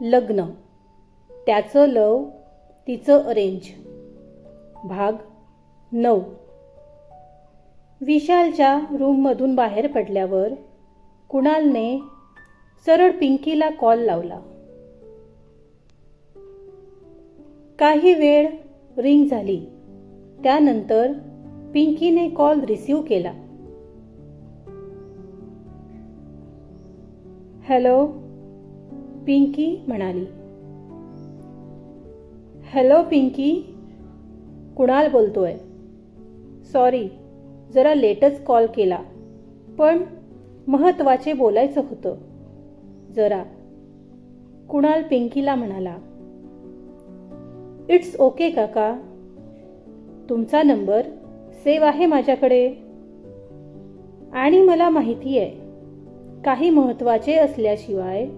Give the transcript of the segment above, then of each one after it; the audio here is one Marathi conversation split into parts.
लग्न. त्याचं लव तिचं अरेंज भाग नऊ. विशालच्या रूममधून बाहेर पडल्यावर कुणालने सरळ पिंकीला कॉल लावला. काही वेळ रिंग झाली. त्यानंतर पिंकीने कॉल रिसीव केला. हॅलो पिंकी म्हणाली. हॅलो पिंकी कुणाल बोलतोय? सॉरी जरा लेटच कॉल केला पण महत्त्वाचे बोलायचं होतं. जरा. कुणाल पिंकीला म्हणाला. इट्स ओके काका. तुमचा नंबर सेव आहे माझ्याकडे. आणि मला माहिती आहे काही महत्त्वाचे असल्याशिवाय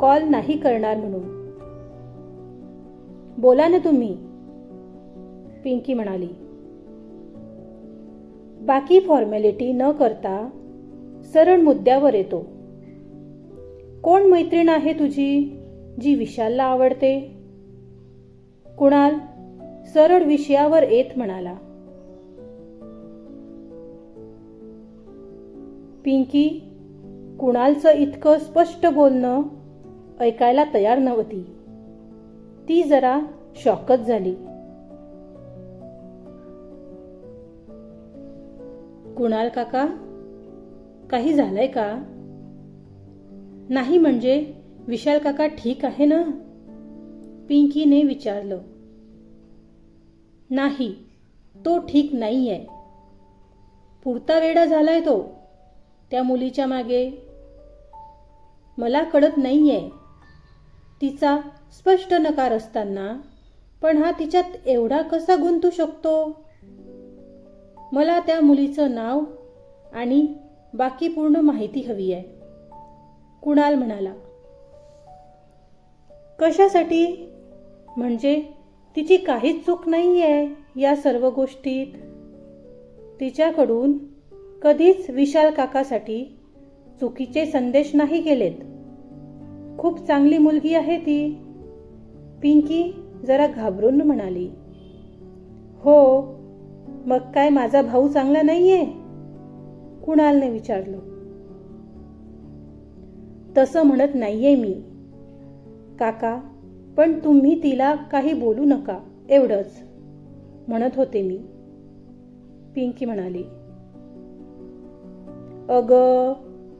कॉल नाही करणार म्हणून. बोला ना तुम्ही पिंकी म्हणाली. बाकी फॉर्मॅलिटी न करता सरळ मुद्द्यावर येतो. कोण मैत्रीण आहे तुझी जी विशालला आवडते? कुणाल? सरळ विषयावर येत म्हणाला. पिंकी कुणालचं इतकं स्पष्ट बोलणं ऐकायला तयार नव्हती. ती जरा शॉकच झाली. कुणाल काका काही झालंय का? नाही म्हणजे विशाल काका ठीक आहे ना? पिंकीने विचारलं. नाही तो ठीक नाही आहे पुरता वेडा झालाय तो त्या मुलीच्या मागे. मला कळत नाही आहे तिचा स्पष्ट नकार असताना पण हा तिच्यात एवढा कसा गुंतू शकतो? मला त्या मुलीचं नाव आणि बाकी पूर्ण माहिती हवी आहे. कुणाल म्हणाला. कशासाठी? म्हणजे तिची काहीच चूक नाही आहे या सर्व गोष्टीत. तिच्याकडून कधीच विशाल काकासाठी चुकीचे संदेश नाही गेलेत. खूप चांगली मुलगी आहे ती. पिंकी जरा घाबरून म्हणाली. हो मग काय माझा भाऊ चांगला नाहीये? कुणालने विचारलं. तसं म्हणत नाहीये मी. काका पण तुम्ही तिला काही बोलू नका एवढंच म्हणत होते मी. पिंकी म्हणाली. अग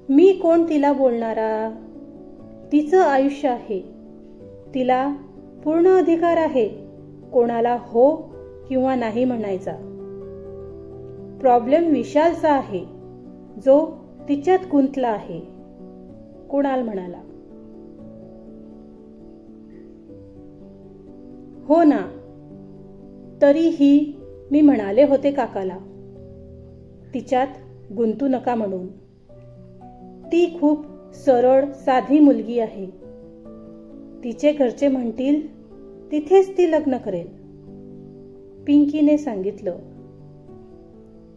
मी कोण तिला बोलणारा? तिचं आयुष्य आहे. तिला पूर्ण अधिकार आहे. कोणाला हो किंवा नाही म्हणायचा. प्रॉब्लेम विशालचा आहे. जो तिच्यात गुंतला आहे. कुणाल म्हणाला. हो ना. तरीही मी म्हणाले होते काकाला. तिच्यात गुंतू नका म्हणून. ती खूप सरळ साधी मुलगी आहे. तिचे घरचे म्हणतील तिथेच ती लग्न करेल. पिंकीने सांगितलं.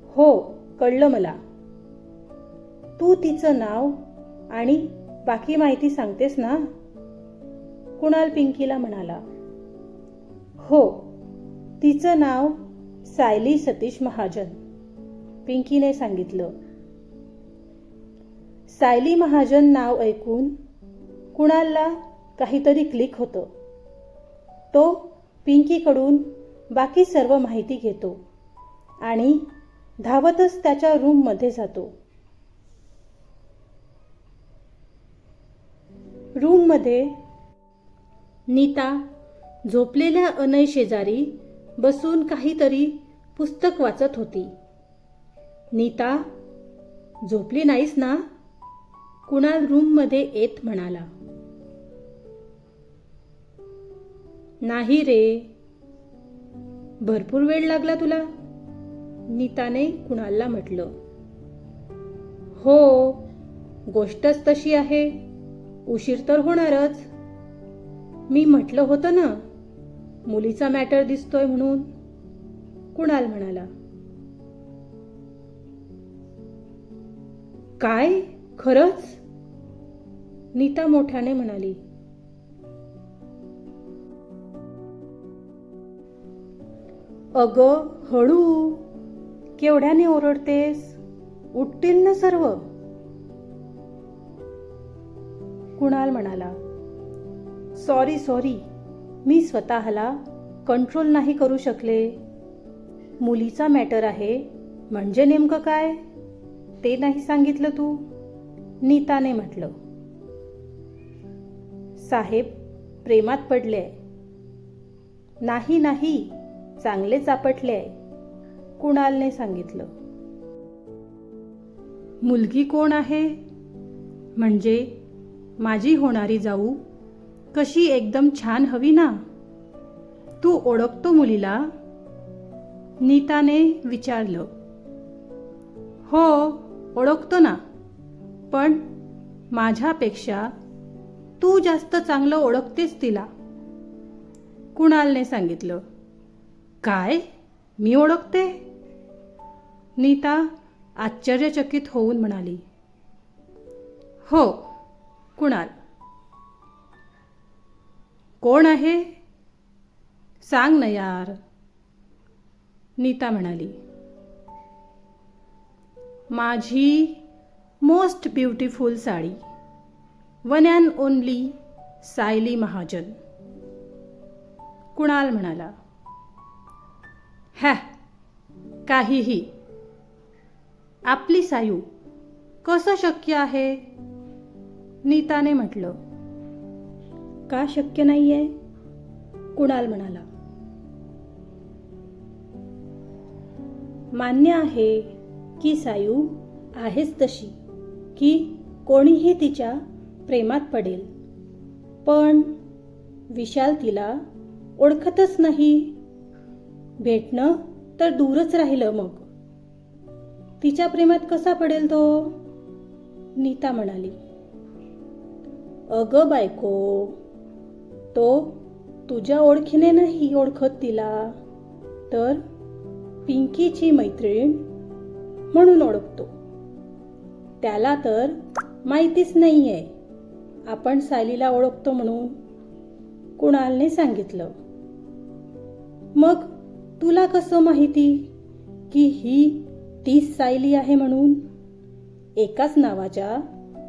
हो कळलं मला. तू तिचं नाव आणि बाकी माहिती सांगतेस ना? कुणाल पिंकीला म्हणाला. हो तिचं नाव सायली सतीश महाजन. पिंकीने सांगितलं. सायली महाजन नाव ऐकून कुणाला काहीतरी क्लिक होतं. तो पिंकीकडून बाकी सर्व माहिती घेतो आणि धावतच त्याच्या रूममध्ये जातो. रूममध्ये नीता झोपलेल्या अनय शेजारी बसून काहीतरी पुस्तक वाचत होती. नीता झोपली नाहीस ना? कुणाल रूममध्ये येत म्हणाला. नाही रे. भरपूर वेळ लागला तुला नीताने कुणालला म्हटलं. हो गोष्टच तशी आहे. उशीर तर होणारच. मी म्हटलं होतं ना मुलीचा मॅटर दिसतोय म्हणून कुणाल म्हणाला. काय? खरंच? नीता मोठ्याने म्हणाली अग हळू केवढ्याने ओरडतेस? उठतील ना सर्व. कुणाल म्हणाला सॉरी सॉरी मी स्वतःला कंट्रोल नाही करू शकले. मुलीचा मॅटर आहे म्हणजे नेमकं काय? ते नाही सांगितलं तू. नीताने म्हटलं साहेब प्रेमात पडले. आहे नाही नाही चांगलेच आपटले आहे कुणालने सांगितलं. मुलगी कोण आहे? म्हणजे माझी होणारी जाऊ कशी एकदम छान हवी ना? तू ओळखतो मुलीला? नीताने विचारलं. हो ओळखतो ना. पण माझ्यापेक्षा तू जास्त चांगलं ओळखतेस तिला. कुणालने सांगितलं. काय? मी ओळखते? नीता आश्चर्यचकित होऊन म्हणाली. हो कुणाल. कोण आहे? सांग ना यार. नीता म्हणाली. माझी most beautiful sari. One and only Sayali Mahajan Kunal म्हणाला हॅ काहीही. आपली सायू कसं शक्य आहे? नीताने म्हटलं का शक्य नाही आहे कुणाल म्हणाला मान्य आहे की सायू आहेच तशी की कोणीही तिच्या प्रेमात पडेल. पण विशाल तिला ओळखतच नाही. भेटणं तर दूरच राहिलं मग. तिच्या प्रेमात कसा पडेल तो? नीता म्हणाली. अगं बायको तो तुझ्या ओळखीने नाही ओळखत तिला. तर पिंकीची मैत्रीण म्हणून ओळखतो. त्याला तर माहितीच नाही आहे आपण सायलीला ओळखतो म्हणून कुणालने सांगितलं. मग तुला कसं माहिती की ही तीच सायली आहे म्हणून? एकाच नावाच्या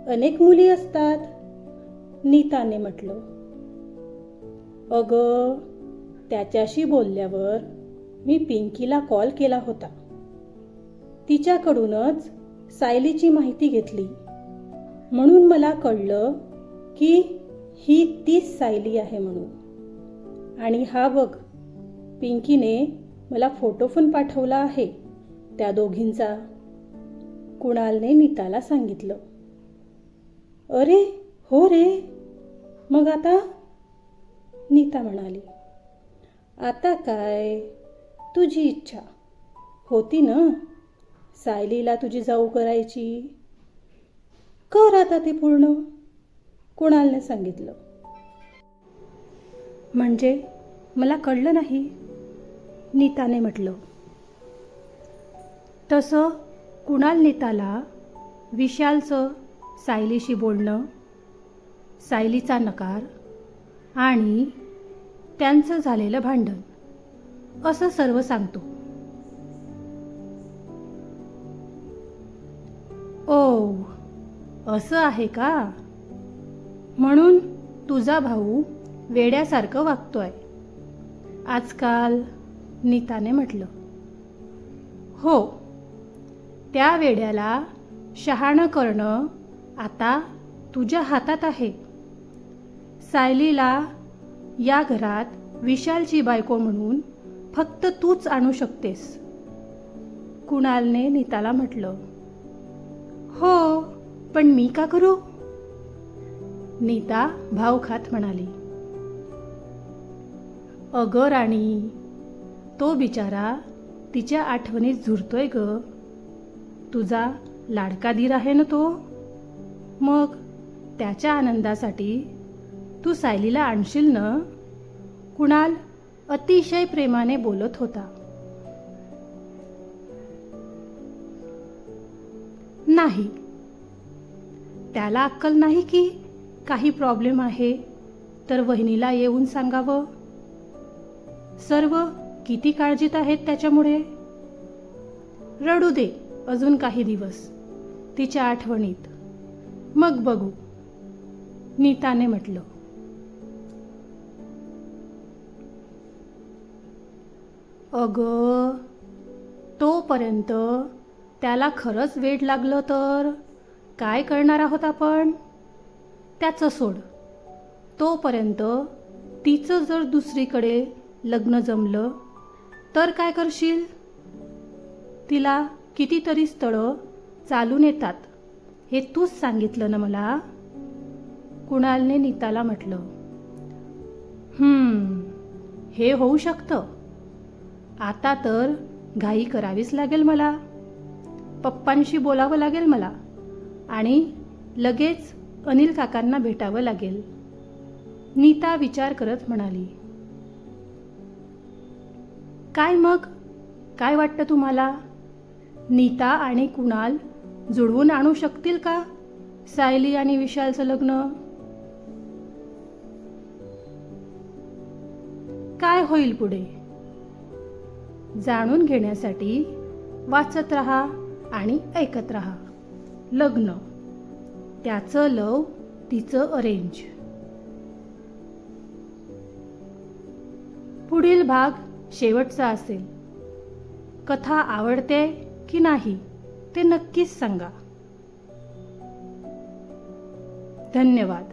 अनेक मुली असतात नीताने म्हटलं. अगं त्याच्याशी बोलल्यावर मी पिंकीला कॉल केला होता. तिच्याकडूनच सायलीची माहिती घेतली. म्हणून मला कळलं की ही तीच सायली आहे म्हणून. आणि हा बघ पिंकीने मला फोटो पण पाठवला आहे त्या दोघींचा. कुणालने नीताला सांगितलं. अरे हो रे. मग आता? नीता म्हणाली. आता काय? तुझी इच्छा. होती ना? सायलीला तुझी जाऊ करायची. कर आता ते पूर्ण. कुणालने सांगितलं? म्हणजे मला कळलं नाही? नीताने म्हटलं. तसं कुणाल नीताला विशालचं सायलीशी बोलणं सायलीचा नकार आणि त्यांचं झालेलं भांडण असं सर्व सांगतो. ओ असं आहे का? म्हणून तुझा भाऊ वेड्यासारखं वागतोय. आजकाल नीताने म्हटलं. हो त्या वेड्याला शहाणं करणं आता तुझ्या हातात आहे. सायलीला या घरात विशालची बायको म्हणून फक्त तूच आणू शकतेस. कुणालने नीताला म्हटलं. हो पण मी का करू? नीता भाव खात म्हणाली. अगं राणी तो बिचारा तिच्या आठवणीत झुरतोय ग. तुझा लाडका धीर आहे ना तो? मग त्याच्या आनंदासाठी तू सायलीला आणशील ना? कुणाल अतिशय प्रेमाने बोलत होता. नाही. त्याला अक्कल नाही की काही प्रॉब्लेम आहे तर वहिनीला येऊन सांगावं. सर्व किती काळजीत आहेत त्याच्यामुळे? रडू दे अजून काही दिवस तिच्या आठवणीत. मग बघू. नीताने म्हटलं. अगं तोपर्यंत त्याला खरंच वेड लागलं तर? काय करणार आहोत आपण? त्याचं सोड. तोपर्यंत तिचं जर दुसरीकडे लग्न जमलं तर काय करशील? तिला कितीतरी स्थळं चालून येतात. हे तूच सांगितलं ना मला? कुणालने नीताला म्हटलं. "हम्म, हे होऊ शकतं. आता तर घाई करावीच लागेल मला. पप्पांशी बोलावं लागेल मला. आणि लगेच अनिल काकांना भेटावं लागेल. नीता विचार करत म्हणाली काय मग? काय वाटतं तुम्हाला? नीता आणि कुणाल जुळवून आणू शकतील का? सायली आणि विशालचं लग्न? काय होईल पुढे? जाणून घेण्यासाठी वाचत रहा आणि ऐकत रहा. लग्न त्याचं लव तिचं अरेंज पुढील भाग शेवटचा असेल. कथा आवडते की नाही ते नक्कीच सांगा. धन्यवाद.